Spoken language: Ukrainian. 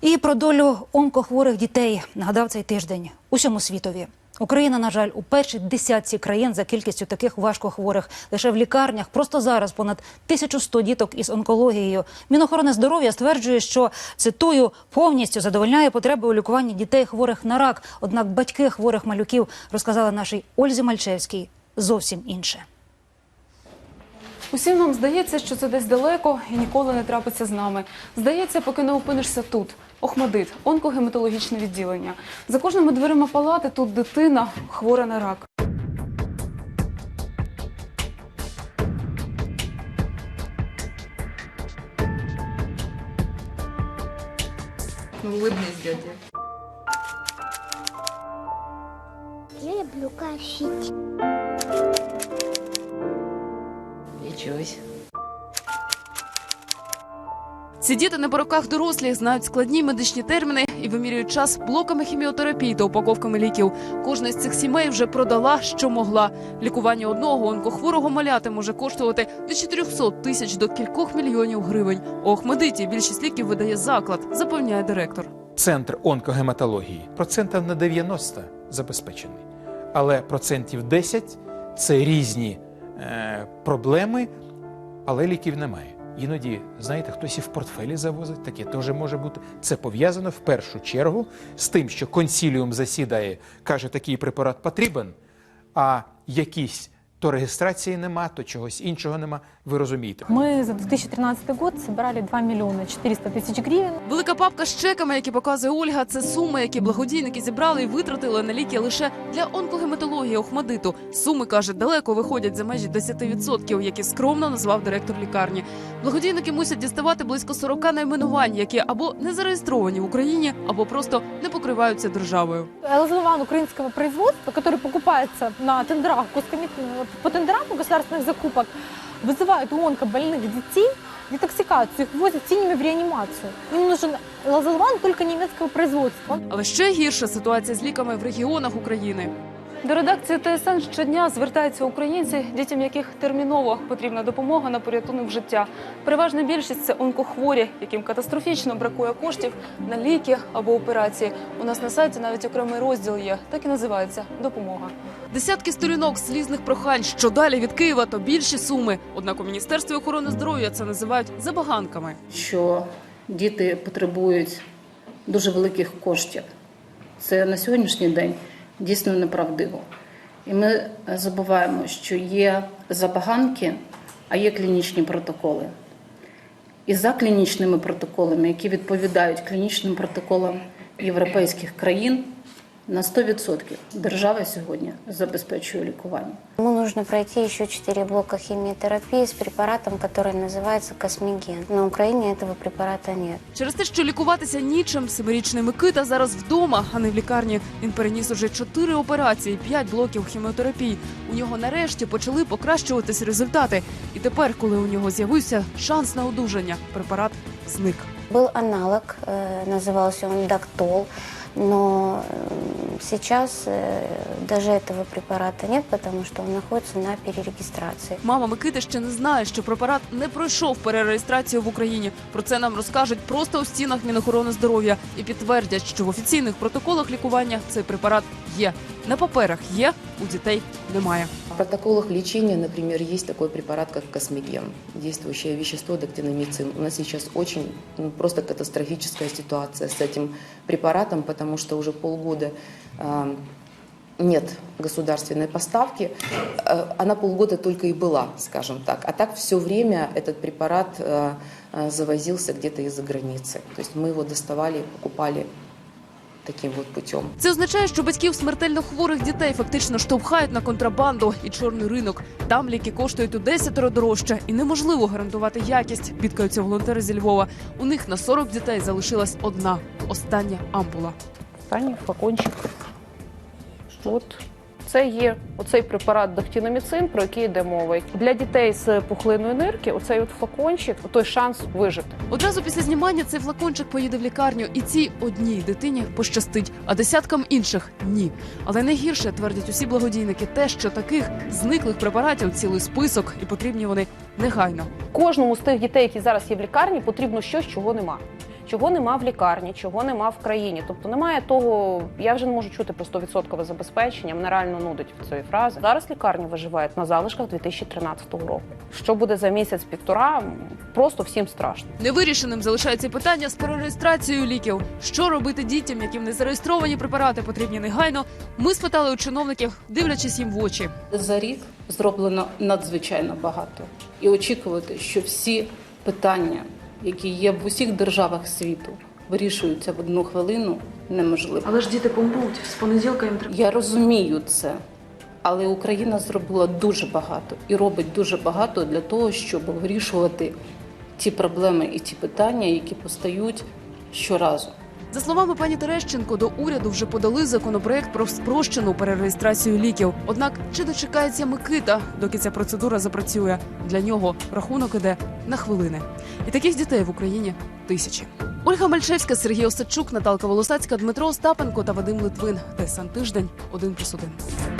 І про долю онкохворих дітей нагадав цей тиждень усьому світові. Україна, на жаль, у першій десятці країн за кількістю таких важкохворих. Лише в лікарнях просто зараз понад 1100 діток із онкологією. Мінохорони здоров'я стверджує, що цитую повністю задовольняє потреби у лікуванні дітей хворих на рак. Однак батьки хворих малюків розказали нашій Ользі Мальчевській зовсім інше. Усім нам здається, що це десь далеко і ніколи не трапиться з нами. Здається, поки не опинишся тут. Охмадит, онкогематологічне відділення. За кожними дверима палати тут дитина хвора на рак. Ну, улыбнись, дядя. Я люблю косить. Лечусь. Ці діти не по роках дорослі, знають складні медичні терміни і вимірюють час блоками хіміотерапії та упаковками ліків. Кожна з цих сімей вже продала, що могла. Лікування одного онкохворого маляти може коштувати від 400 тисяч до кількох мільйонів гривень. У Охмедиті більшість ліків видає заклад, запевняє директор. Центр онкогематології процентів на 90 забезпечений. Але процентів 10 це різні е, проблеми, але ліків немає. Іноді, знаєте, хтось і в портфелі завозить, таке теж може бути. Це пов'язано в першу чергу з тим, що консіліум засідає, каже, такий препарат потрібен, а якісь то реєстрації нема, то чогось іншого нема. Ви розумієте. Мы за 2013 год собирали 2 миллиона 400 тысяч гривен. Велика папка з чеками, які показує Ольга, це суми, які благодійники зібрали і витратили на ліки лише для онкогематології Охмадиту. Суми каже, далеко виходять за межі 10%, які скромно назвав директор лікарні. Благодійники мусять діставати близько 40 найменувань, які або не зареєстровані в Україні, або просто не покриваються державою. Лазован украинского производства, который покупается на тендерах, госкомит- по тендерам государственных закупок, вызывает у онкобольных детей детоксикацию, их возят синими в реанимацию. Им нужен лазолван только немецкого производства. Але ще гірша ситуація з ліками в регіонах України. До редакції ТСН щодня звертаються українці, дітям яких терміново потрібна допомога на порятунок життя. Переважна більшість це онкохворі, яким катастрофічно бракує коштів на ліки або операції. У нас на сайті навіть окремий розділ є, так і називається допомога. Десятки сторінок слізних прохань, що далі від Києва, то більші суми. Однак у міністерстві охорони здоров'я це називають забаганками. що діти потребують дуже великих коштів. Це на сьогоднішній день дійсно неправдиво. І ми забуваємо, що є забаганки, а є клінічні протоколи. І за клінічними протоколами, які відповідають клінічним протоколам європейських країн, на 100% держава сьогодні забезпечує лікування. Ему нужно пройти еще 4 блока химиотерапии с препаратом, который называется Космиген. На Украине этого препарата нет. Через те, що лікуватися нічим, семирічний Микита зараз вдома, а не в лікарні. Він переніс уже чотири операції, п'ять блоків хіміотерапії. У нього нарешті почали покращуватись результати. І тепер, коли у нього з'явився шанс на одужання, препарат зник. Был аналог, э, назывался он Дактол, но сейчас э, даже этого препарата нет, потому что он находится на перерегистрации. Мама Микити ще не знає, що препарат не пройшов перереєстрацію в Україні. Про це нам розкажуть просто у стінах Мінохорони здоров'я і підтвердять, що в офіційних протоколах лікування цей препарат є. На паперах є, у дітей немає. В протоколах лечения, например, есть такой препарат, как космиген, действующее вещество доктиномицин. У нас сейчас очень ну, просто катастрофическая ситуация с этим препаратом, потому что уже полгода э, нет государственной поставки. Э, Она полгода только и была, скажем так. А так все время этот препарат э, э, завозился где-то из-за границы. То есть мы его доставали, покупали таким вот путем. Це означає, що батьків смертельно хворих дітей фактично штовхають на контрабанду і чорний ринок. Там ліки коштують у десятеро дорожче, і неможливо гарантувати якість. Бідкаються волонтери зі Львова. У них на 40 дітей залишилась одна остання ампула. останній флакончик. От. Це є оцей препарат дохтіноміцин, про який йде мова. Для дітей з пухлиною нирки оцей от флакончик, той шанс вижити. Одразу після знімання цей флакончик поїде в лікарню, і цій одній дитині пощастить, а десяткам інших ні. Але найгірше твердять усі благодійники, те, що таких зниклих препаратів цілий список, і потрібні вони негайно. Кожному з тих дітей, які зараз є в лікарні, потрібно щось, чого нема. Чого нема в лікарні, чого нема в країні. Тобто немає того, я вже не можу чути про 100% забезпечення. Мене реально нудить в цієї фрази. Зараз лікарні виживають на залишках 2013 року. Що буде за місяць-півтора? Просто всім страшно. Невирішеним залишається питання з перереєстрацією ліків. Що робити дітям, яким не зареєстровані препарати потрібні негайно? Ми спитали у чиновників, дивлячись їм в очі. За рік зроблено надзвичайно багато. І очікувати, що всі питання, які є в усіх державах світу, вирішуються в одну хвилину, неможливо. Але ж діти помруть з понеділка їм треба. Я розумію це, але Україна зробила дуже багато і робить дуже багато для того, щоб вирішувати ті проблеми і ті питання, які постають щоразу. За словами пані Терещенко, до уряду вже подали законопроект про спрощену перереєстрацію ліків. Однак чи дочекається Микита, доки ця процедура запрацює? Для нього рахунок іде на хвилини. І таких дітей в Україні тисячі. Ольга Мальчевська, Сергій Осадчук, Наталка Волосацька, Дмитро Остапенко та Вадим Литвин. ТСН тиждень 1+,1.